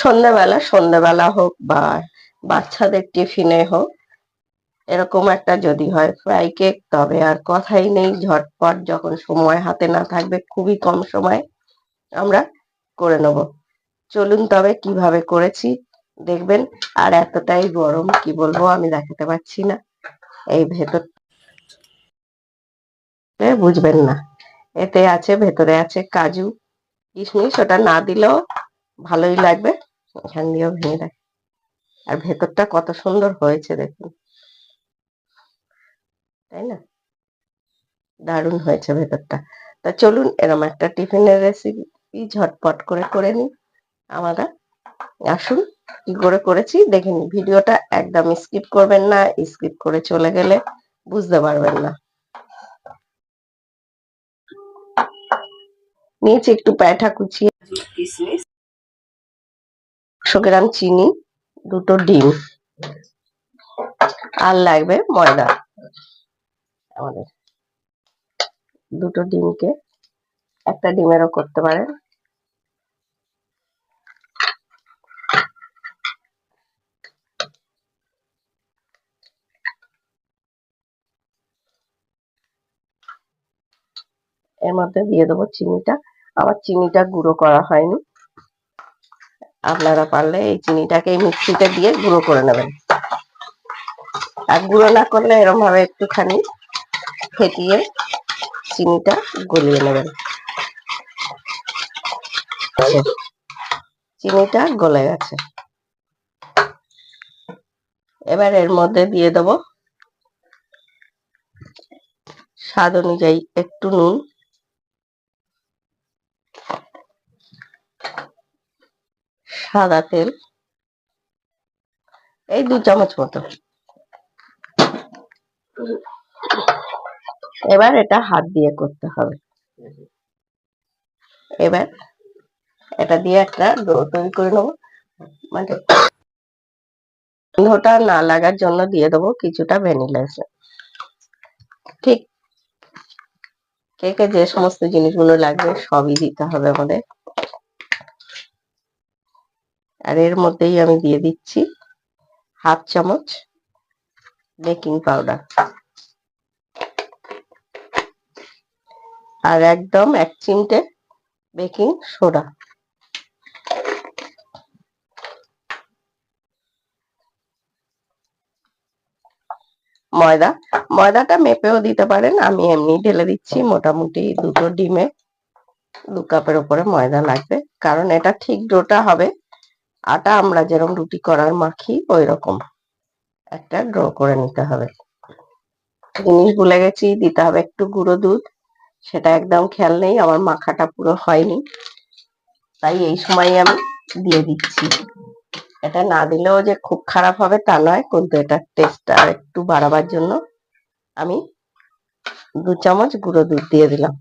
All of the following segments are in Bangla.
সন্ধ্যাবেলা সন্ধ্যাবেলা হোক বা বাচ্চাদের টিফিনে হোক, এরকম একটা যদি হয় ফ্রাই কেক, তবে আর কথাই নেই, ঝটপট যখন সময় হাতে না থাকবে, খুবই কম সময় আমরা করে নেব। চলুন তবে কীভাবে করেছি, দেখবেন, আর এতটাই গরম কি বলব আমি দেখাতে পাচ্ছি না। এই ভেতর বুঝবেন না, এতে আছে, ভেতরে আছে কাজু, কিশমিশ, ওটা না দিলেও ভালোই লাগবে এখান দিয়েও ভেঙে দেখ। আর ভেতরটা কত সুন্দর হয়েছে দেখুন। তাই না? দারুণ হয়েছে ভেতরটা। তা চলুন এরম একটা টিফিনের রেসিপি ঝটপট করে করে নিই। আমরা আসুন কি করে করেছি দেখে নিন ভিডিওটা একদম স্কিপ করবেন না স্কিপ করে চলে গেলে বুঝতে পারবেন না। নিয়েছি একটু প্যাঠা কুচিয়ে। কিসমিস। একশো গ্রাম চিনি, দুটো ডিম। আর লাগবে ময়দা। আমাদের। দুটো ডিমকে একটা ডিমেরও করতে পারেন এর মধ্যে দিয়ে দেবো চিনিটা। আবার চিনিটা গুঁড়ো করা হয়নি। আপনারা পারলে এই চিনিটাকে এই মিক্সিতে দিয়ে গুঁড়ো করে নেবেন। আর গুঁড়ো না করলে এরকম ভাবে একটুখানি ফেটিয়ে চিনিটা গলিয়ে নেবেন। চিনিটা গলে গেছে। এবার এর মধ্যে দিয়ে দেবো স্বাদ অনুযায়ী একটু নুন। সাদা তেল। এই দু চামচ মতো। এবার এটা হাত দিয়ে করতে হবে। এবার এটা দিয়ে একটা ডো তৈরি করে নেব। মানে গন্ধটা না লাগার জন্য দিয়ে দেবো কিছুটা ভ্যানিলা এসেন্স ঠিক কেকে যে সমস্ত জিনিসগুলো লাগবে সবই দিতে হবে আমাদের। আর এর মধ্যেই আমি দিয়ে দিচ্ছি হাফ চামচ বেকিং পাউডার। আর একদম এক চিমটে বেকিং সোডা। ময়দা, ময়দাটা মেপেও দিতে পারেন, আমি এমনি ঢেলে দিচ্ছি, মোটামুটি দুটো ডিমে দু কাপের উপরে ময়দা লাগবে, কারণ এটা ঠিক ডোটা হবে আটা আমরা যেরকম রুটি করার মাখি ওই রকম একটা ড্র করে নিতে হবে। জিনিস ভুলে গেছি, দিতে হবে একটু গুঁড়ো দুধ। সেটা একদম খেয়াল নেই, আমার মাখাটা পুরো হয়নি। তাই এই সময় আমি দিয়ে দিচ্ছি। এটা না দিলেও যে খুব খারাপ হবে তা নয়, কিন্তু এটা টেস্টটা একটু বাড়াবার জন্য আমি দু চামচ গুঁড়ো দুধ দিয়ে দিলাম।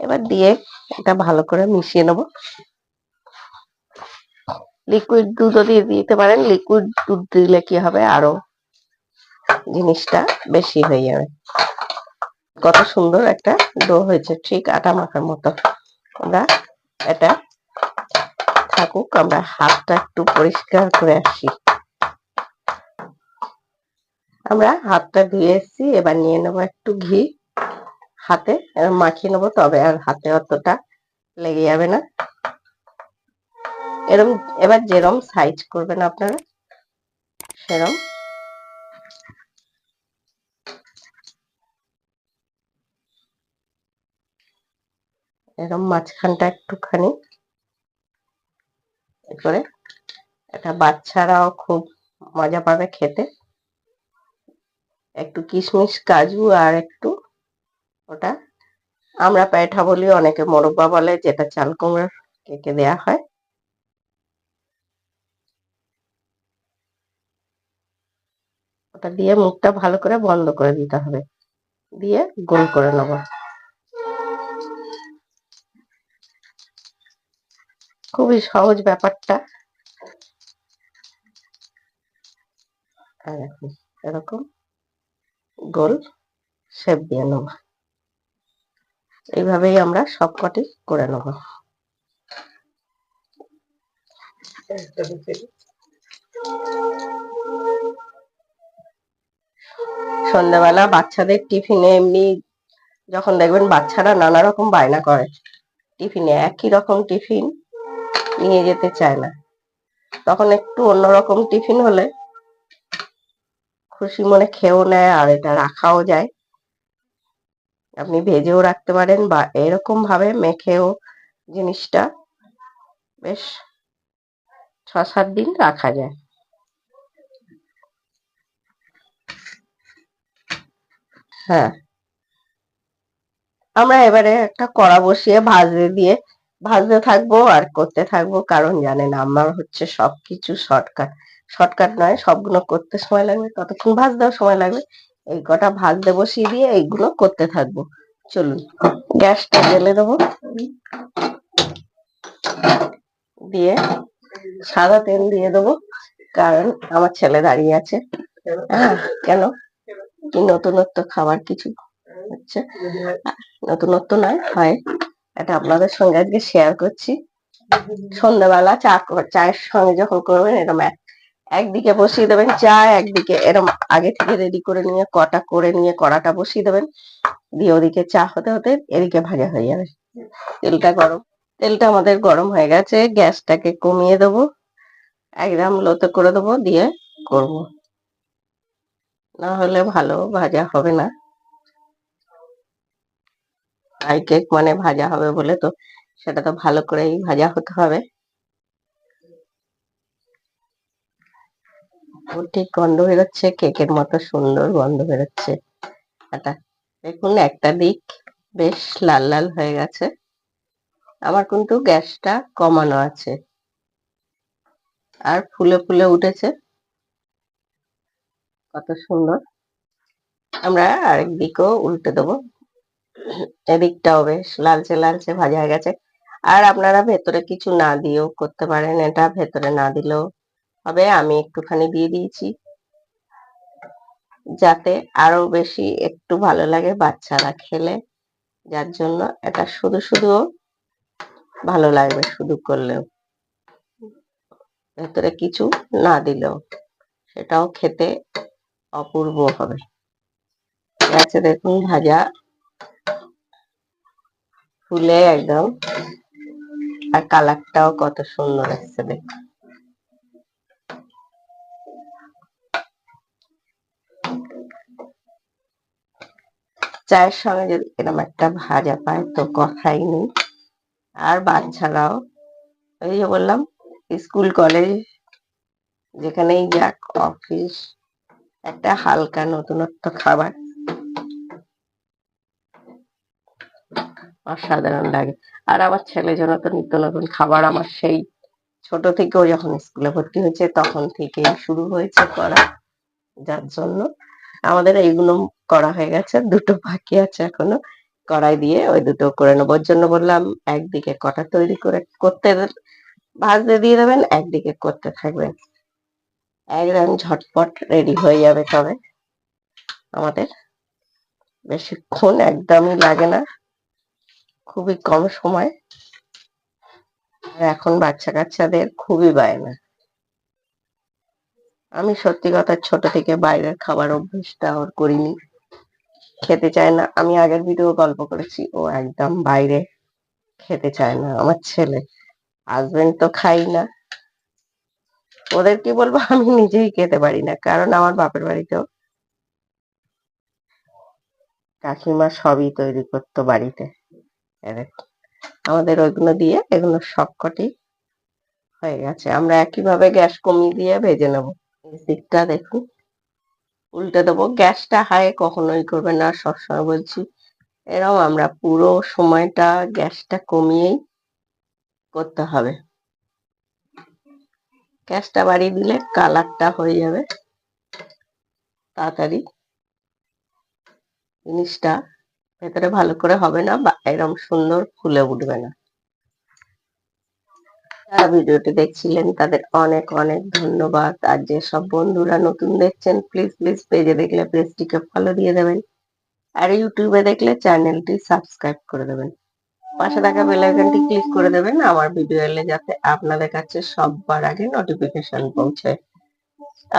এবার দিয়ে এটা ভালো করে মিশিয়ে নেব। লিকুইড দুধও দিয়ে দিতে পারেন। লিকুইড দুধ দিলে কি হবে? আরও জিনিসটা বেশি হয়ে যাবে। কত সুন্দর একটা ডো হয়েছে। ঠিক আটা মাখার মতো। আমরা এটা থাকুক, আমরা হাতটা একটু পরিষ্কার করে আসি। আমরা হাতটা ধুয়ে এসেছি। এবার নিয়ে নেব একটু ঘি। হাতে মাখিয়ে নেব, তবে আর হাতে অতটা লেগে যাবে না। এরম এবার যেরম সাইজ করবেন আপনারা, সেরম। এরম মাঝখানটা একটুখানি। করে এটা বাচ্চারাও খুব মজা পাবে খেতে। একটু কিশমিশ, কাজু আর একটু ওটা। আমরা পেঠা বলি অনেকে মোরব্বা বলে, যেটা চাল কুমড়োর কেকে দেয়া হয়। ওটা দিয়ে মুখটা ভালো করে বন্ধ করে দিতে হবে। দিয়ে গোল করে নেব। খুবই সহজ ব্যাপারটা। এরকম গোল শেপ দিয়ে নেব। এইভাবেই আমরা সবকটি করে নেব। সন্ধ্যাবেলা বাচ্চাদের টিফিনে এমনি যখন দেখবেন বাচ্চারা নানা রকম বায়না করে, টিফিনে একই রকম টিফিন নিয়ে যেতে চায় না। তখন একটু অন্যরকম টিফিন হলে খুশি মনে খেয়েও নেয় আর এটা রাখাও যায়। আপনি ভেজেও রাখতে পারেন বা এরকম ভাবে মেখেও জিনিসটা বেশ ছ সাত দিন রাখা যায়। হ্যাঁ। আমরা এবারে একটা কড়া বসিয়ে ভাজতে দিয়ে, ভাজতে থাকব আর করতে থাকব, কারণ জানেন আমার হচ্ছে সবকিছু শর্টকাট। শর্টকাট নয়, সবগুলো করতে সময় লাগবে, ততক্ষণ ভাজতেও সময় লাগবে। এই কটা ভাজতে বসিয়ে দিয়ে এইগুলো করতে থাকব। চলুন, গ্যাসটা জ্বেলে দেবো। দিয়ে সাদা তেল দিয়ে দেবো, কারণ আমার ছেলে দাঁড়িয়ে আছে। কেন? নতুনত্ব খাবার কিছু? হচ্ছে নতুনত্ব নয়, হয়। এটা আপনাদের সঙ্গে আজকে শেয়ার করছি। সন্ধ্যাবেলা চা চায়ের সঙ্গে যখন করবেন এরকম এক- একদিকে বসিয়ে দেবেন চা, একদিকে এরকম আগে থেকে রেডি করে নিয়ে, কটা করে নিয়ে, কড়াটা বসিয়ে দেবেন। দিয়ে ওদিকে চা হতে হতে এদিকে ভাজা হয়ে যাবে। তেলটা গরম, তেলটা আমাদের গরম হয়ে গেছে, গ্যাসটাকে কমিয়ে দেবো। একদম লোতে করে দেবো, দিয়ে করব। না হলে ভালো, ভাজা হবে না। আই কেক মানে ভাজা হবে বলে তো সেটা তো ভালো করেই ভাজা হতে হবে। ঠিক গন্ধ বেরোচ্ছে, কেকের মতো সুন্দর গন্ধ বেরোচ্ছে। এটা দেখুন, একটা দিক বেশ লাল লাল হয়ে গেছে। আমার কিন্তু গ্যাসটা কমানো আছে। আর ফুলে ফুলে উঠেছে। কত সুন্দর। আমরা আরেক দিকও উল্টে দেবো। এদিকটাও বেশ লালচে লালচে ভাজা হয়ে গেছে। আর আপনারা ভেতরে কিছু না দিয়েও করতে পারেন, এটা ভেতরে না দিলেও হবে। আমি একটুখানি দিয়ে দিয়েছি। যাতে আরও বেশি একটু ভালো লাগে বাচ্চারা খেলে। যার জন্য এটা শুধু শুধু ভালো লাগবে শুধু করলেও। ভেতরে কিছু না দিলেও, সেটাও খেতে অপূর্ব হবে। আছে, দেখুন ভাজা ফুলে একদম। আর কালারটাও কত সুন্দর আসছে দেখুন। চায়ের সঙ্গে যদি এরকম একটা ভাজা পায় তো কথাই নেই। আর বাচ্চারাও ওই যে বললাম, স্কুল, কলেজ যেখানেই যাক, অফিস একটা হালকা নতুনত্ব খাবার। অসাধারণ লাগে। আর আমার ছেলে জন্য তো নিত্য নতুন খাবার আমার সেই ছোট থেকেও যখন স্কুলে ভর্তি হয়েছে তখন থেকেই শুরু হয়েছে করা। যার জন্য আমাদের এইগুলো করা হয়ে গেছে, দুটো বাকি আছে এখনও। কড়াই দিয়ে ওই দুটো করে নেব। ওর জন্য বললাম একদিকে কটা তৈরি করে করতে ভাজতে দিয়ে দেবেন, একদিকে করতে থাকবেন। একদম ঝটপট রেডি হয়ে যাবে তবে। আমাদের বেশিক্ষণ একদমই লাগে না। খুবই কম সময়। আর এখন বাচ্চা কাচ্চাদের খুবই বায়না। আমি সত্যি কথা ছোট থেকে বাইরের খাবার অভ্যেসটা ওর করিনি। খেতে চায় না। আমি আগের ভিডিও গল্প করেছি। ও একদম বাইরে খেতে চায় না। আমার ছেলে। হাজবেন্ড তো খাই না। ওদের কি বলব? আমি নিজেই খেতে পারি না, কারণ আমার বাপের বাড়িতেও কাকিমা সবই তৈরি করতো বাড়িতে। আমাদের ওইগুলো দিয়ে এগুলো সবকটি হয়ে গেছে। আমরা একইভাবে গ্যাস কমিয়ে দিয়ে ভেজে নেব। দিকটা দেখুন। উল্টে দেবো। গ্যাসটা হাই কখনোই করবে না। সবসময় বলছি এরকম আমরা পুরো সময়টা গ্যাসটা কমিয়েই করতে হবে। গ্যাসটা বাড়িয়ে দিলে কালারটা হয়ে যাবে। তাড়াতাড়ি জিনিসটা ভেতরে ভালো করে হবে না বা এরকম সুন্দর ফুলে উঠবে না। যারা ভিডিওটি দেখছিলেন, তাদের অনেক অনেক ধন্যবাদ। আর যে সব বন্ধুরা নতুন দেখছেন প্লিজ প্লিজ পেজে দেখলে পেজটিকে ফলো দিয়ে দেবেন। আর ইউটিউবে দেখলে চ্যানেলটি সাবস্ক্রাইব করে দেবেন। পাশে থাকা বেল আইকনটি ক্লিক করে দেবেন। আমার ভিডিও এলে যাতে আপনাদের কাছে সববার আগে নোটিফিকেশন পৌঁছায়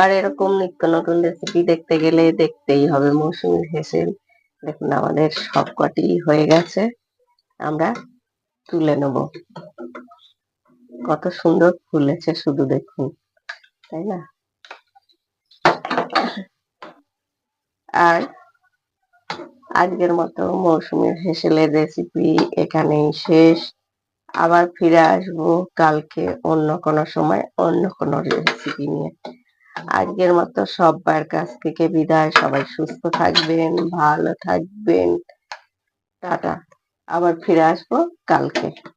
আর এরকম নিত্য নতুন রেসিপি দেখতে গেলে দেখতেই হবে মৌসুমীর হেসেল। দেখুন, আমাদের সবকটি হয়ে গেছে। আমরা তুলে নেব। কত সুন্দর ফুলেছে শুধু দেখুন, তাই না? আর আজকের মতো মৌসুমীর হেসেলের রেসিপি এখানেই শেষ। আবার ফিরে আসব কালকে অন্য কোনো সময়, অন্য কোনো রেসিপি নিয়ে। আজকের মতো সব্বার কাছ থেকে বিদায়। সবাই সুস্থ থাকবেন, ভালো থাকবেন। টাটা। আবার ফিরে আসব কালকে।